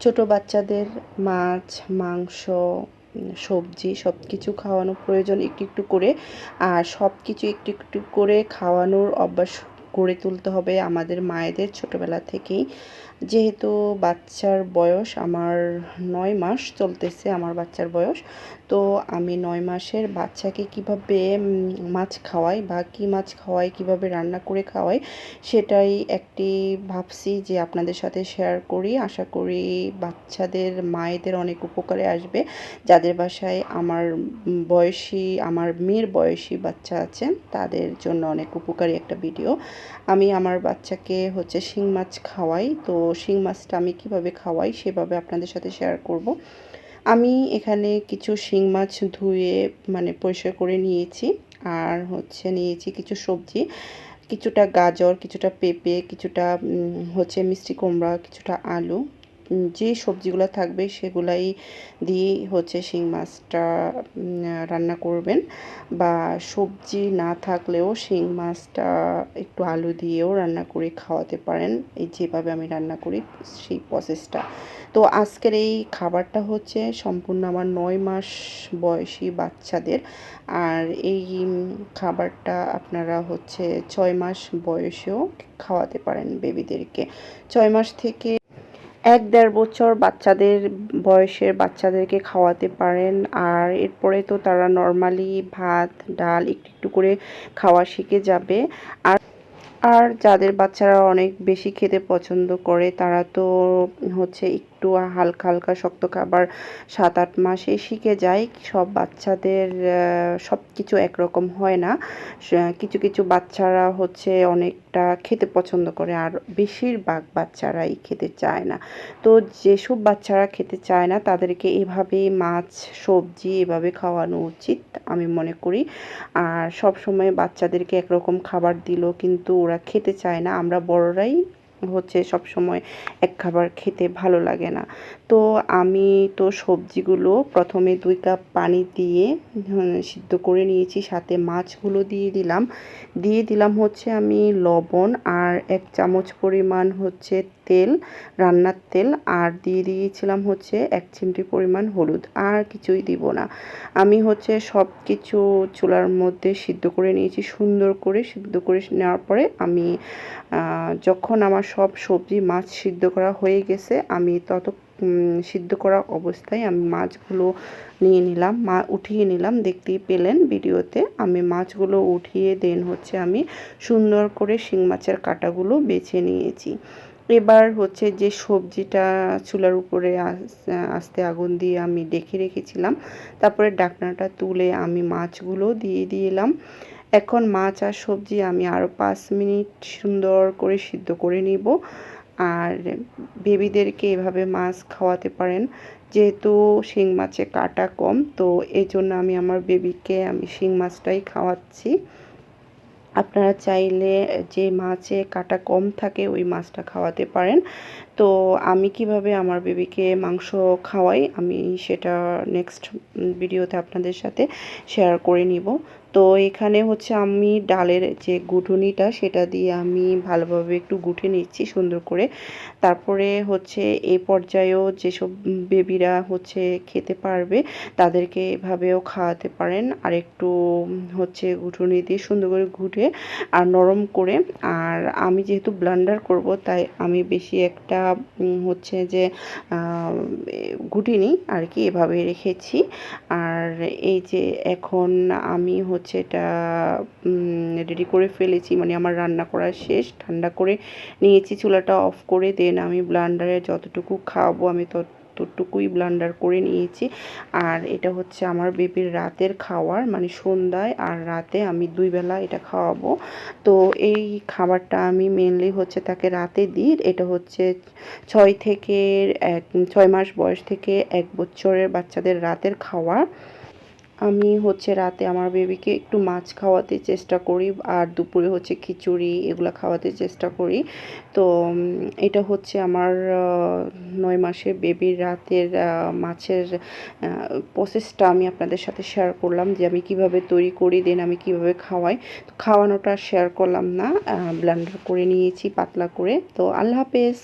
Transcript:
ছোট বাচ্চাদের মাছ, মাংস সবজি সব কিছু খাওয়ানো প্রয়োজন একটু একটু করে। আর সব কিছু একটু একটু করে খাওয়ানোর অভ্যাস গড়ে তুলতে হবে আমাদের মায়েদের ছোটবেলা থেকেই। যেহেতু বাচ্চার বয়স আমার নয় মাস চলতেছে, আমার বাচ্চার বয়স, তো আমি নয় মাসের বাচ্চাকে কীভাবে মাছ খাওয়াই বা কী মাছ খাওয়াই, কীভাবে রান্না করে খাওয়াই, সেটাই একটি ভাবছি যে আপনাদের সাথে শেয়ার করি। আশা করি বাচ্চাদের, মায়েদের অনেক উপকারে আসবে। যাদের বাসায় আমার বয়সী, আমার মেয়ের বয়সী বাচ্চা আছে, তাদের জন্য অনেক উপকারী একটা ভিডিও আমি আমার বাচ্চাকে হচ্ছে শিং মাছ খাওয়াই। তো শিং মাছটা আমি কীভাবে খাওয়াই সেভাবে আপনাদের সাথে শেয়ার করব। আমি এখানে কিছু শিং মাছ ধুয়ে মানে পরিষ্কার করে নিয়েছি। আর হচ্ছে নিয়েছি কিছু সবজি। কিছুটা গাজর, কিছুটা পেঁপে, কিছুটা হচ্ছে মিষ্টি কুমড়া, কিছুটা আলু। যে সবজিগুলো থাকবে সেগুলাই দিয়ে হচ্ছে শিং মাছটা রান্না করবেন। বা সবজি না থাকলেও শিং মাছটা একটু আলু দিয়েও রান্না করে খাওয়াতে পারেন। এই যেভাবে আমি রান্না করি সেই প্রসেসটা তো আজকের এই খাবারটা হচ্ছে সম্পূর্ণ আমার নয় মাস বয়সী বাচ্চাদের। আর এই খাবারটা আপনারা হচ্ছে ছয় মাস বয়সেও খাওয়াতে পারেন বেবিদেরকে ছয় মাস থেকে এক দেড় বছর বাচ্চাদের বয়সের বাচ্চাদেরকে খাওয়াতে পারেন। আর এরপরে তো তারা নর্মালি ভাত, ডাল একটু একটু করে খাওয়া শিখে যাবে। আর আর যাদের বাচ্চারা অনেক বেশি খেতে পছন্দ করে, তারা তো হচ্ছে একটু হালকা হালকা শক্ত খাবার সাত আট মাসে শিখে যায় সব বাচ্চাদের সব কিছু একরকম হয় না। কিছু কিছু বাচ্চারা হচ্ছে অনেকটা খেতে পছন্দ করে আর বেশিরভাগ বাচ্চারাই খেতে চায় না। তো যেসব বাচ্চারা খেতে চায় না, তাদেরকে এভাবে মাছ, সবজি এভাবে খাওয়ানো উচিত আমি মনে করি। আর সব সময় বাচ্চাদেরকে একরকম খাবার দিল কিন্তু ওরা খেতে চায় না। আমরা বড়রাই হচ্ছে সব সময় এক খাবার খেতে ভালো লাগে না। তো আমি তো সবজিগুলো প্রথমে দুই কাপ পানি দিয়ে সিদ্ধ করে নিয়েছি, সাথে মাছগুলো দিয়ে দিলাম। দিয়ে দিলাম হচ্ছে আমি লবণ আর এক চামচ পরিমাণ হচ্ছে তেল, রান্নার তেল, আর দিয়ে দিয়েছিলাম হচ্ছে এক চিমটি পরিমাণ হলুদ। আর কিছুই দিব না। আমি হচ্ছে সব কিছু চুলার মধ্যে সিদ্ধ করে নিয়েছি, সুন্দর করে সিদ্ধ করে নেওয়ার পরে আমি যখন আমার সব সবজি, মাছ সিদ্ধ করা হয়ে গেছে, আমি তত সিদ্ধ করা অবস্থায় আমি মাছগুলো নিয়ে নিলাম, মা, উঠিয়ে নিলাম। দেখতেই পেলেন ভিডিওতে, আমি মাছগুলো উঠিয়ে দেন হচ্ছে আমি সুন্দর করে শিং মাছের কাঁটাগুলো বেছে নিয়েছি। এবার হচ্ছে যে সবজিটা চুলার উপরে আস- আস্তে আগুন দিয়ে আমি ডেকে রেখেছিলাম। তারপরে ডাকনাটা তুলে আমি মাছগুলো দিয়ে দিলাম। এখন মাছ আর সবজি আমি আরও পাঁচ মিনিট সুন্দর করে সিদ্ধ করে নিব। আর বেবিদেরকে এভাবে মাছ খাওয়াতে পারেন। যেহেতু শিং মাছে কাটা কম, তো এই জন্য আমি আমার বেবিকে আমি শিং মাছটাই খাওয়াচ্ছি। আপনারা চাইলে যে মাছে কাটা কম থাকে ওই মাছটা খাওয়াতে পারেন। তো আমি কীভাবে আমার বেবিকে মাংস খাওয়াই, আমি সেটা নেক্সট ভিডিওতে আপনাদের সাথে শেয়ার করে নিব। তো এখানে হচ্ছে আমি ডালের যে গুঁটুনিটা সেটা দিয়ে আমি ভালোভাবে একটু গুটে নিচ্ছি সুন্দর করে। তারপরে হচ্ছে এই পর্যায়েও যেসব বেবিরা হচ্ছে খেতে পারবে, তাদেরকে এভাবেও খাওয়াতে পারেন। আর একটু হচ্ছে গুঁটুনি দিয়ে সুন্দর করে ঘুটে আর নরম করে। আর আমি যেহেতু ব্লান্ডার করব, তাই আমি বেশি একটা হচ্ছে যে ঘুটিনি আর কি এভাবে রেখেছি। আর এই যে এখন আমি হচ্ছে এটা রেডি করে ফেলেছি মানে আমার রান্না করা শেষ, ঠান্ডা করে নিয়েছি, চুলাটা অফ করে দেন আমি ব্লান্ডারে যতটুকু খাব আমি ততটুকুই ব্লান্ডার করে নিয়েছি। আর এটা হচ্ছে আমার বেবির রাতের খাওয়ার মানে সন্ধ্যায়, আর রাতে আমি দুই বেলা এটা খাওয়াবো। তো এই খাবারটা আমি মেনলি হচ্ছে তাকে রাতে দিই। এটা হচ্ছে ছয় থেকে এক, ছয় মাস বয়স থেকে এক বছরের বাচ্চাদের রাতের খাওয়া। আমি হচ্ছে রাতে আমার বেবিকে একটু মাছ খাওয়াতে চেষ্টা করি আর দুপুরে হচ্ছে খিচুড়ি এগুলো খাওয়াতে চেষ্টা করি। তো এটা হচ্ছে আমার নয় মাসের বেবির রাতের মাছের প্রসেসটা আমি আপনাদের সাথে শেয়ার করলাম যে আমি কীভাবে তৈরি করি দেন আমি কীভাবে খাওয়াই। তো খাওয়ানোটা শেয়ার করলাম না ব্লেন্ডার করে নিয়েছি পাতলা করে। তো আল্লাহ হাফেজ।